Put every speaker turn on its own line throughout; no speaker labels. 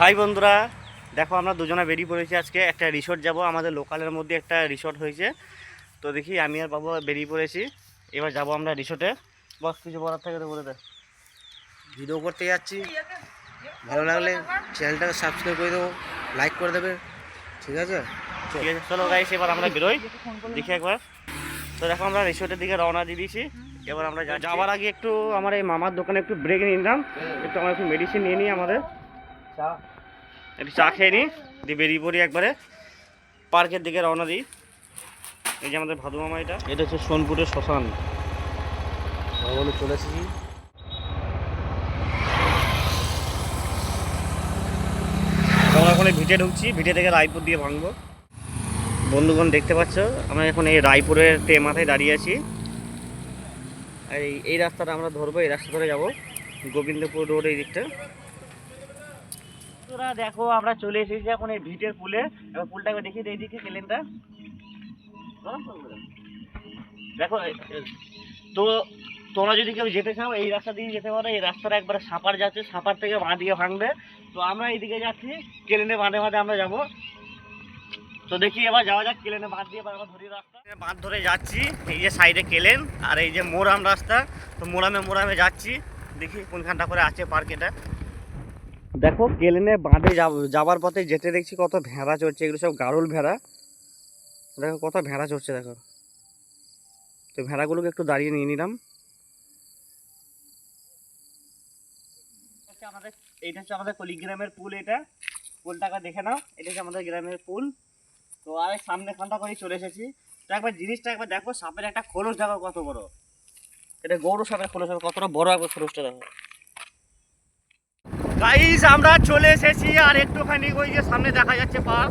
High বন্ধুরা দেখো আমরা দুজনে বেরিয়ে পড়েছি আজকে একটা রিসোর্ট যাব। আমাদের লোকালের মধ্যে একটা রিসোর্ট হয়েছে। তো দেখি আমি আর বাবু বেরিয়ে পড়েছি। এবার যাব আমরা রিসোর্টে বস কিছু বলার থাকে তো বলে দে।
ভিডিও করতে যাচ্ছি। ভালো লাগলে চ্যানেলটাকে সাবস্ক্রাইব করে দেবো লাইক করে দেবে। ঠিক আছে?
ঠিক আছে চলো গাইস এবার আমরা বেরোই। দেখি একবার। তো দেখো আমরা রিসোর্টের দিকে রওনা দিয়ে দিয়েছি। এবার আমরা যাওয়ার আগে একটু আমার এই মামার দোকানে একটু ব্রেক নিয়ে নিলাম। একটু আমরা একটু মেডিসিন নিয়ে নিই আমাদের। একটু চা খেয়ে নিই দিয়ে বেরিয়ে পড়ি একবারে। পার্কের দিকে রওনা দিই। এই যে আমাদের ভাদু মামা এটা। এটা হচ্ছে সোনপুরের শ্মশান।
বলে চলে এসেছি।
আমরা এখন এই ভিটে ঢুকছি। ভিটে থেকে রায়পুর দিয়ে ভাঙবো। বন্ধুগণ দেখতে পাচ্ছ আমরা এখন এই রায়পুরের টে মাথায় দাঁড়িয়ে আছি। আর এই এই রাস্তাটা আমরা ধরবো এই রাস্তা ধরে যাব। গোবিন্দপুর রোড এই দিকটা। তোরা দেখো, আমরা চলে এসেছি এখন এই ভিটের পুলে। এবার পুলটাকে দেখি এই দিকে কেলেনটা। দেখো, তো তোমরা যদি কেউ যেতে চাও, এই রাস্তা দিয়ে যেতে পারো। এই রাস্তাটা একবার সাপার যাচ্ছে, সাপার থেকে বাঁ দিয়ে ভাঙবে। তো আমরা এইদিকে যাচ্ছি, কেলেনে বাঁধে বাঁধে আমরা যাব। তো দেখি, এবার যাওয়া যাক, কেলেনে বাঁধ দিয়ে আমরা ধরি রাস্তা। বাঁধ ধরে যাচ্ছি, এই যে সাইডে কেলেন আর এই যে মোরাম রাস্তা। তো মোরামে মোরামে যাচ্ছি। দেখি কোনখানটা করে আছে পার্ক এটা। দেখো, কেলেনে বাঁধে যাব- যাবার পথে যেতে দেখছি কত ভেড়া চড়ছে, এগুলো সব গারুল ভেড়া। দেখো কত ভেড়া চড়ছে, দেখো। তো ভেড়াগুলোকে একটু দাঁড়িয়ে নিয়ে নিলাম। এইটা হচ্ছে আমাদের কলিগ্রামের পুল এটা। পুলটাকে দেখে নাও, এটা হচ্ছে আমাদের গ্রামের পুল। তো আর সামনে খানটা করে চলে এসেছি। তো একবার জিনিসটা একবার দেখো, সাপের একটা খোলস দেখো কত বড়। এটা গৌর সাপের খোলস কতটা বড় একবার খোলসটা দেখো। গাইস আমরা চলে এসেছি আর একটুখানি ওই যে সামনে দেখা যাচ্ছে পার্ক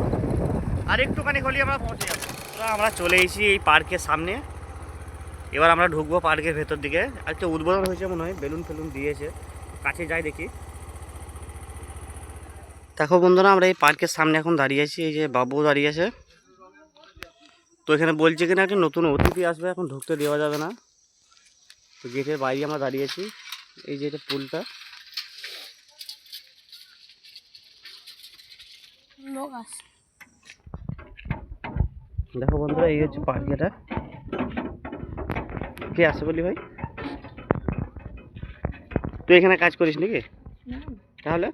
আর একটুখানি হলেই আমরা পৌঁছে যাব। আমরা চলে এসেছি এই পার্কের সামনে। এবার আমরা ঢুকবো পার্কের ভেতর দিকে। আর উদ্বোধন হয়েছে মনে হয়, বেলুন ফেলুন দিয়েছে। কাছে যাই দেখি। দেখো বন্ধুরা, আমরা এই পার্কের সামনে এখন দাঁড়িয়ে আছি। এই যে বাবু দাঁড়িয়ে আছে। তো এখানে বলছে কিনা একটা নতুন অতিথি আসবে, এখন ঢুকতে দেওয়া যাবে না। তো গেটের বাইরে আমরা দাঁড়িয়েছি এই যে এটা পুলটা। দেখো বন্ধুরা এই হচ্ছে এটা। কে আসে বলি ভাই? তুই এখানে কাজ করিস নাকি? তাহলে?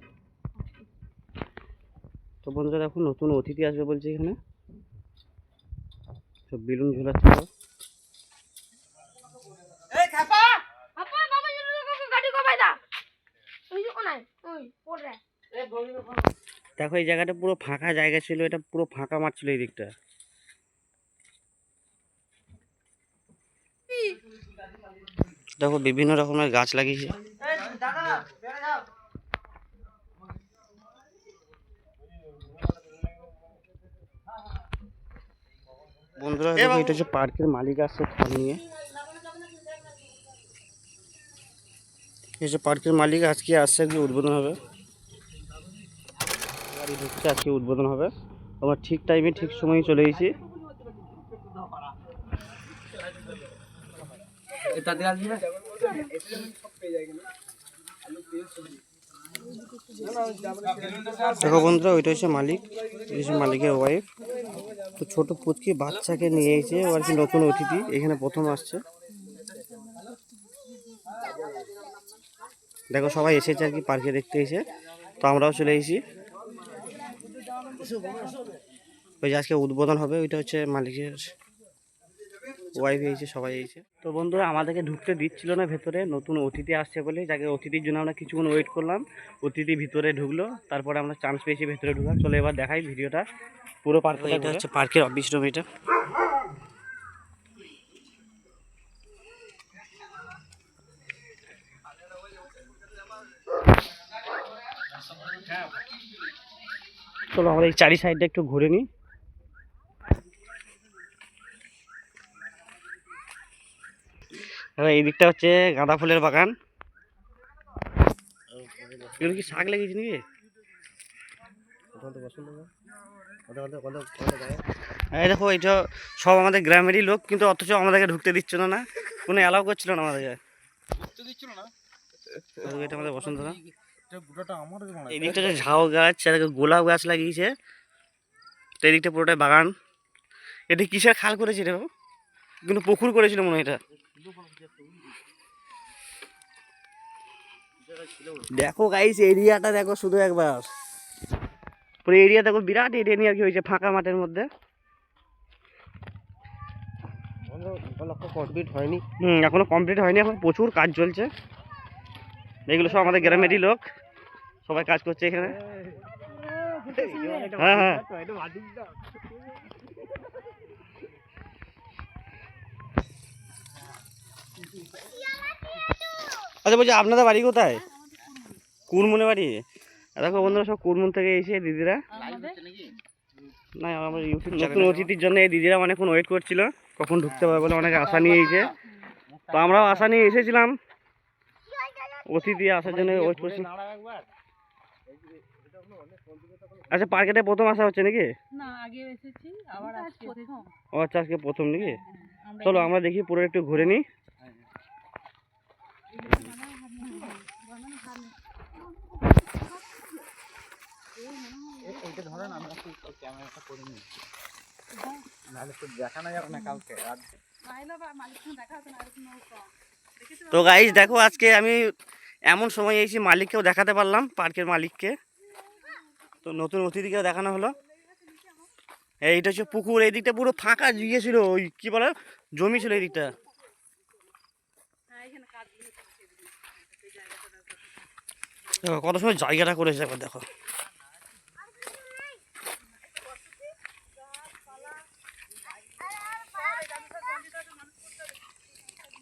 তো বন্ধুরা দেখো নতুন অতিথি আসবে বলছে এখানে। সব বেলুন ঝুলাচ্ছে সব।
আপা বাবা জন্য কাকু গাড়ি কবাই দা ওই যে কোনায় ওই পড়ে
দেখো এই জায়গাটা পুরো ফাঁকা জায়গা ছিল এটা পুরো ফাঁকা মাঠ ছিল এই দিকটা দেখো বিভিন্ন রকমের গাছ লাগিয়েছে। বন্ধুরা দেখো এটা হচ্ছে পার্কের মালিক আসছে থাম নিয়ে। এই যে পার্কের মালিক আজকে আসছে আজকে উদ্বোধন হবে। গাড়ি ঢুকছে আজকে উদ্বোধন হবে। আমরা ঠিক টাইমে ঠিক সময়ে চলে এসেছি দেখো বন্ধুরা ওইটা হচ্ছে মালিক। হচ্ছে মালিকের ওয়াইফ তো ছোট পুচকি বাচ্চাকে নিয়ে এসেছে। ও আর কি নতুন অতিথি। এখানে প্রথম আসছে। দেখো সবাই এসেছে আর কি পার্কে দেখতে এসে। তো আমরাও চলে এসেছি। ওই যে আজকে উদ্বোধন হবে ওইটা হচ্ছে মালিকের ওয়াইফ এসেছে সবাই এসেছে। তো বন্ধুরা আমাদেরকে ঢুকতে দিচ্ছিল না ভেতরে নতুন অতিথি আসছে বলে। যাকে অতিথির জন্য আমরা কিছুক্ষণ ওয়েট করলাম অতিথি ভিতরে ঢুকলো তারপরে আমরা চান্স পেয়েছি ভেতরে ঢুকলাম চলে এবার দেখাই ভিডিওটা পুরো পার্ক এটা হচ্ছে পার্কের অফিস রুম এটা। চলো এই চারি সাইডটা একটু ঘুরে নিই। এই দিকটা হচ্ছে গাঁদা ফুলের বাগান। এগুলো কি শাক লাগিয়েছি নাকি? এই দেখো এটা সব আমাদের গ্রামেরই লোক কিন্তু অথচ আমাদেরকে ঢুকতে দিচ্ছিল না। কোনো অ্যালাউ করছিল না আমাদেরকে। এটা আমাদের বসন্ত না এই দিকটা ঝাউ গাছ চারদিকে গোলাপ গাছ লাগিয়েছে। তো এই দিকটা পুরোটাই বাগান। এটা কিসের খাল করেছে রে বাবু? কিন্তু পুকুর করেছিল মনে হয় এটা। দেখো গাইস এরিয়াটা দেখো শুধু একবার। পুরো এরিয়া দেখো বিরাট এরিয়া নিয়ে আর কি হয়েছে ফাঁকা মাঠের মধ্যে।
কমপ্লিট হয়নি।
হুম এখনও কমপ্লিট হয়নি এখন প্রচুর কাজ চলছে। এগুলো সব আমাদের গ্রামেরই লোক। সবাই কাজ করছে এখানে? হ্যাঁ হ্যাঁ আচ্ছা বলছি আপনাদের বাড়ি কোথায়? কুরমুনে বাড়ি? দেখো বন্ধুরা সব কুরমুন থেকে এসে দিদিরা। না আমার ইউটিউব নতুন অতিথির জন্য এই দিদিরা অনেকক্ষণ ওয়েট করছিল। কখন ঢুকতে পারবে বলে অনেক আশা নিয়ে এসে। তো আমরাও আশা নিয়ে এসেছিলাম। অতিথি আসার জন্য ওয়েট করছি। আচ্ছা পার্কেটে প্রথম আসা হচ্ছে নাকি?
না আগে এসেছি আবার আজকে প্রথম
ও আচ্ছা আজকে প্রথম নাকি? চলো আমরা দেখি পুরো একটু ঘুরে নিই। তো গাইজ দেখো আজকে আমি এমন সময় এসেছি মালিককেও দেখাতে পারলাম পার্কের মালিককে। তো নতুন অতিথিকেও দেখানো হলো। এইটা হচ্ছে পুকুর এই দিকটা পুরো ফাঁকা ইয়ে ছিল ওই কি বলে? জমি ছিল এই দিকটা। দেখো, কত সময় জায়গাটা করেছে একবার দেখো।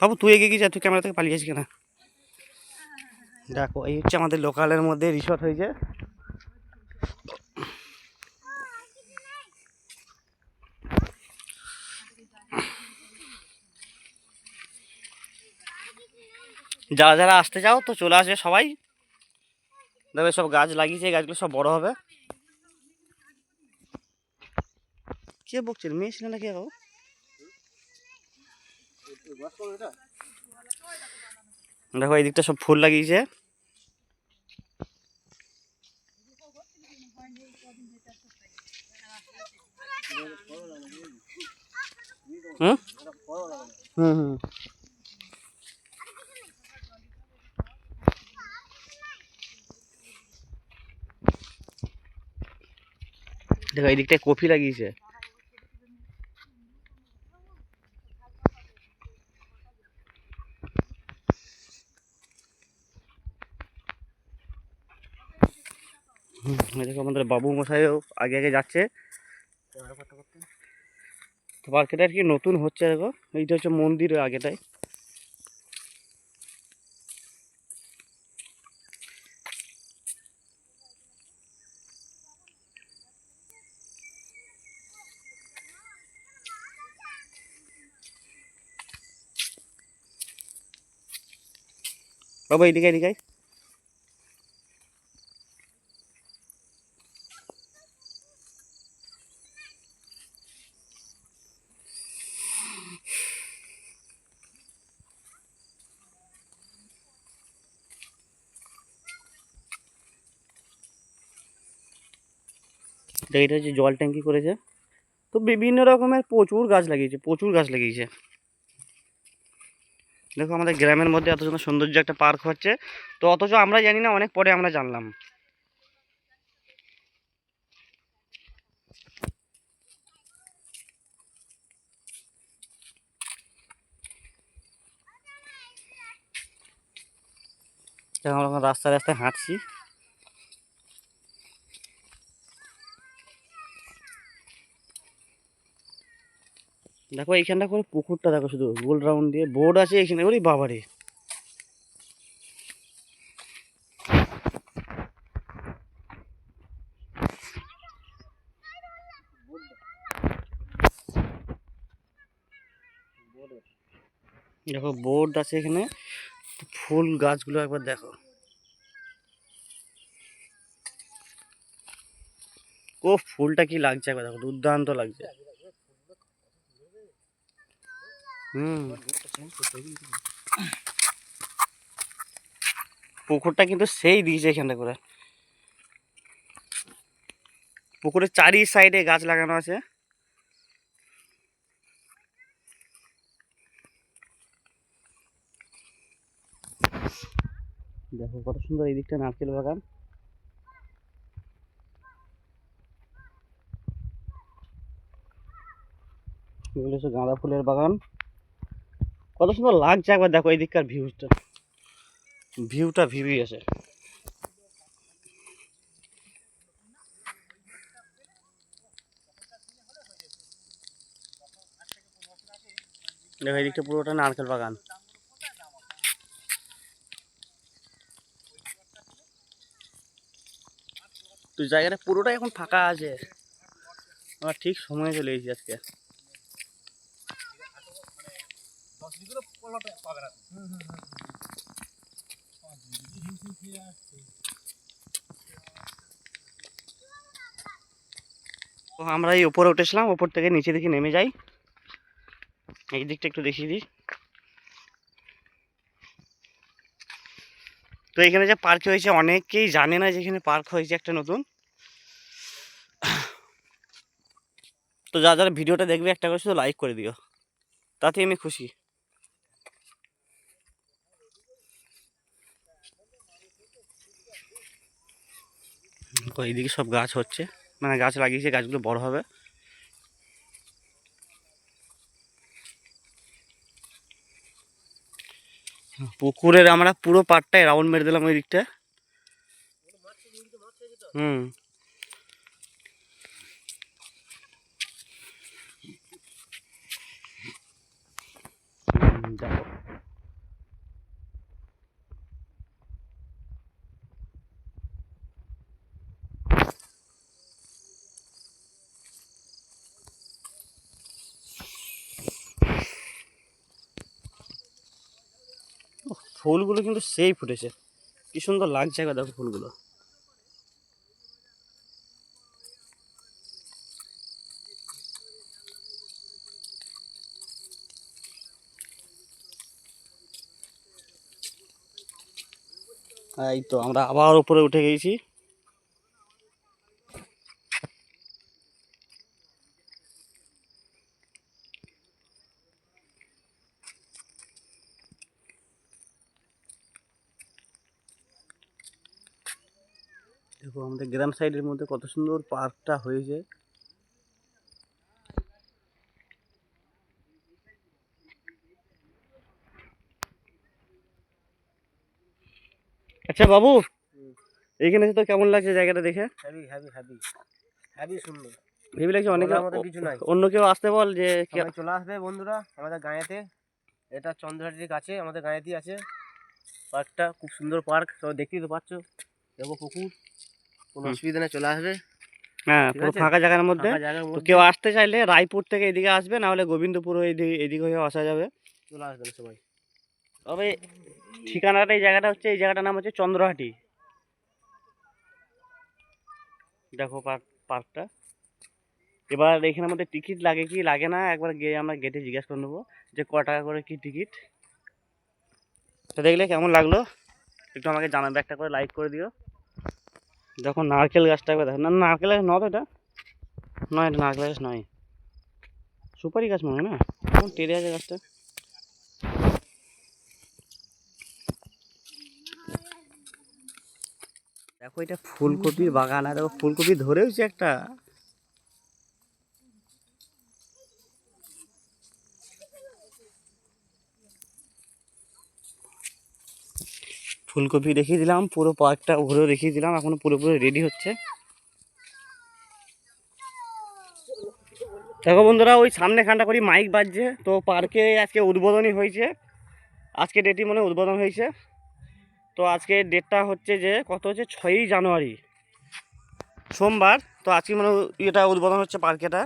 বাবু তুই এগিয়ে গিয়ে যা তুই ক্যামেরা থেকে পালিয়েছিস কেনা দেখো এই হচ্ছে আমাদের লোকালের মধ্যে রিসর্ট হয়েছে। যারা যারা আসতে চাও তো চলে আসবে সবাই। দেখবে সব গাছ লাগিয়েছে, এই গাছগুলো সব বড় হবে। কে বকছেন মেয়ে ছিল নাকি এখন দেখো এই দিকটা সব ফুল লাগিয়েছে। হুম? হুম হুম। দেখো, এই দিকটায় কফি লাগিয়েছে। দেখো আমাদের বাবু মশাইও আগে আগে যাচ্ছে। তো মার্কেটে আর কি নতুন হচ্ছে, দেখো। এইটা হচ্ছে মন্দিরের আগেটাই। বাবু এইদিকে এদিকে আয়। তো এটা হচ্ছে জল ট্যাঙ্কি করেছে তো বিভিন্ন রকমের প্রচুর গাছ লাগিয়েছে প্রচুর গাছ লাগিয়েছে দেখো আমাদের গ্রামের মধ্যে এত সুন্দর সৌন্দর্য একটা পার্ক হচ্ছে। তো অথচ আমরা জানি না, অনেক পরে আমরা জানলাম। আমরা রাস্তায় রাস্তায় হাঁটছি। দেখো, এইখানটা করে পুকুরটা দেখো শুধু, গোল রাউন্ড দিয়ে। বোর্ড আছে এখানে ওরে বাবারে। দেখো বোর্ড আছে এখানে। ফুল গাছগুলো একবার দেখো। ও, ফুলটা কি লাগছে একবার দেখো, দুর্দান্ত লাগছে হুম পুকুরটা কিন্তু সেই দিয়েছে এখানটা করে। পুকুরের চারি সাইডে গাছ লাগানো আছে। দেখো কত সুন্দর এই দিকটা নারকেল বাগান। গাঁদা ফুলের বাগান। কত সুন্দর লাগছে একবার দেখো এই দিককার ভিউটা ভিউটা ভিউই আছে। দেখো এই দিকটা পুরোটা নারকেল বাগান। তো জায়গাটা পুরোটাই এখন ফাঁকা আছে। আমরা ঠিক সময় চলে এসেছি আজকে। তো আমরা এই উপরে উঠেছিলাম, উপর থেকে নিচে দিকে নেমে যাই। এই দিকটা একটু দেখিয়ে দিই। তো এখানে যে পার্ক হয়েছে, অনেকেই জানে না যে এখানে পার্ক হয়েছে একটা নতুন। তো যারা যারা ভিডিওটা দেখবে একটা করে শুধু লাইক করে দিও। তাতে আমি খুশি। এইদিকে সব গাছ হচ্ছে। মানে গাছ লাগিয়েছে গাছগুলো বড় হবে। পুকুরের আমরা পুরো পাটটায় রাউন্ড মেরে দিলাম ওই দিকটা হুম, দেখো উফ, ফুলগুলো কিন্তু সেই ফুটেছে। কি সুন্দর লাগছে একবার দেখো ফুলগুলো। এই তো আমরা আবার উপরে উঠে গেছি। দেখো আমাদের গ্রাম সাইডের মধ্যে কত সুন্দর পার্কটা হয়েছে। আচ্ছা বাবু এইখানে এসে তো কেমন লাগছে জায়গাটা দেখে?
হ্যাভি হ্যাভি হ্যাভি হ্যাভি সুন্দর।
ভেবে লাগছে অনেকে
কিছু নাই।
অন্য কেউ আসতে বল যে
চলে আসবে বন্ধুরা আমাদের গাঁয়েতে। এটা চন্দ্রহাটির কাছে আমাদের গাঁয়েতেই আছে। পার্কটা খুব সুন্দর পার্ক সবাই দেখতেই তো পাচ্ছ। দেখো পুকুর কোনো অসুবিধা নেই চলে আসবে।
হ্যাঁ পুরো ফাঁকা জায়গার মধ্যে। তো কেউ আসতে চাইলে রায়পুর থেকে এদিকে আসবে না হলে গোবিন্দপুর এদিকে এদিকে হয়ে আসা যাবে।
চলে আসবেন সবাই।
তবে ঠিকানাটা এই জায়গাটা হচ্ছে এই জায়গাটার নাম হচ্ছে চন্দ্রহাটি। দেখো পার্ক পার্কটা। এবার এখানের মধ্যে টিকিট লাগে কি লাগে না একবার গিয়ে আমরা গেটে জিজ্ঞেস করে নেব যে ক টাকা করে কি টিকিট। তো দেখলে কেমন লাগল? একটু আমাকে জানাবে, একটা করে লাইক করে দিও। দেখো নারকেল গাছটা একবার দেখো। না, নারকেল গাছ নয় এটা? নয়, এটা নারকেল গাছ নয়। সুপারি গাছ মনে হয় না? কেমন টেরে আছে গাছটা? দেখো এটা ফুলকপির বাগান, আর দেখো ফুলকপি ধরেওছে একটা। ফুলকপি রেখে দিলাম, পুরো পার্কটা ঘুরে রেখে দিলাম, এখনও পুরোপুরি রেডি হচ্ছে। দেখো বন্ধুরা, ওই সামনে খানটা করি মাইক বাজছে, তো পার্কে আজকে উদ্বোধনই হয়েছে। আজকে ডেটই মনে উদ্বোধন হয়েছে। তো আজকে ডেটটা হচ্ছে যে, কত হচ্ছে? ছয়ই জানুয়ারি, সোমবার। তো আজকে মানে এটা উদ্বোধন হচ্ছে পার্কেটা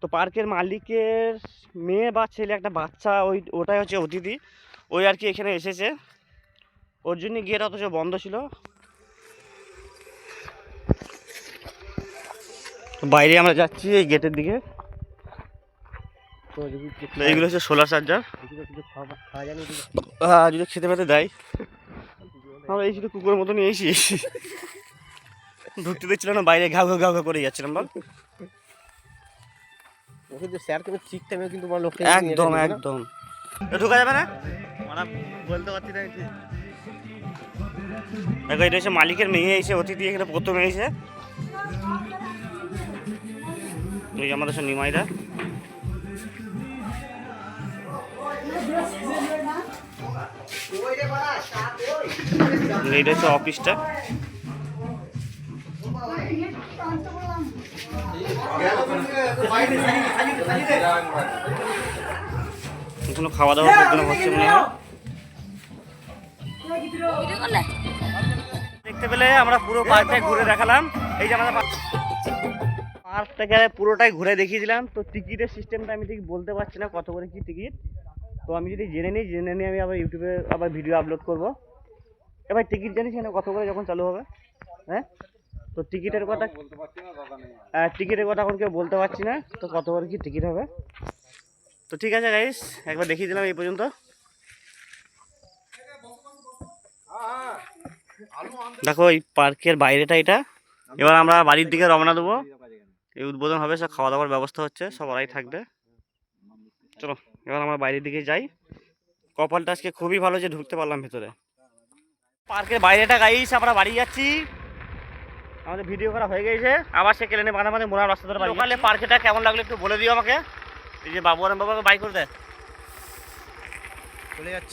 তো পার্কের মালিকের মেয়ে বা ছেলে, একটা বাচ্চা, ওই, ওটাই হচ্ছে অতিথি। ওই আর কি এখানে এসেছে। ওর জন্য গেট অথচ বন্ধ ছিল। বাইরে আমরা যাচ্ছি এই গেটের দিকে। এইগুলো হচ্ছে সোলার চার্জার।
যায়নি
যদি খেতে পেতে দেয়। আমরা এই শুধু কুকুরের মতনই এসি ঢুকতে দিচ্ছিল না বাইরে ঘাউ ঘাউ ঘাউ ঘাউ করে যাচ্ছিলাম বল। একদম একদম। এ ঢোকা যাবে না? মানে বলতে পারছি না। দেখো, এটা হচ্ছে মালিকের মেয়ে এসে অতিথি এখানে প্রথমে এসে। যে আমাদের সব নিমাইদা এইটা হচ্ছে অফিসটা। এখনও খাওয়া দাওয়া প্রোগ্রাম হচ্ছে মনে হয়। দেখতে পেলে আমরা পুরো পার্কটাই ঘুরে দেখালাম। এই যে আমাদের পার্কটাকে পুরোটাই ঘুরে দেখিয়ে দিলাম। তো টিকিটের সিস্টেমটা আমি ঠিক বলতে পারছি না কত করে কি টিকিট। তো আমি যদি জেনে নিই জেনে নিয়ে আমি আবার ইউটিউবে আবার ভিডিও আপলোড করব। এবার টিকিট জানিস না কত করে যখন চালু হবে? হ্যাঁ? তো টিকিটের কথা হ্যাঁ, টিকিটের কথা এখন কেউ বলতে পারছি না। তো কত করে কি টিকিট হবে? তো ঠিক আছে গাইস একবার দেখিয়ে দিলাম এই পর্যন্ত। দেখো এই পার্কের বাইরেটা এটা। এবার আমরা বাড়ির দিকে রওনা দেবো। এই উদ্বোধন হবে সব খাওয়া দাওয়ার ব্যবস্থা হচ্ছে সব ওরাই থাকবে। চলো এবার আমরা বাইরের দিকে যাই। কপালটা আজকে খুবই ভালো যে ঢুকতে পারলাম ভেতরে। পার্কের বাইরেটা গাইস আমরা বাড়ি যাচ্ছি। আমাদের ভিডিও করা হয়ে গেছে। আবার সে কেলেনে বাঁধা বাঁধে মোড়ার রাস্তা ধরে লোকালে পার্কেটা কেমন লাগল একটু বলে দিও আমাকে। এই যে বাবু আর বাবাকে বাই করে দেয়
চলে যাচ্ছে।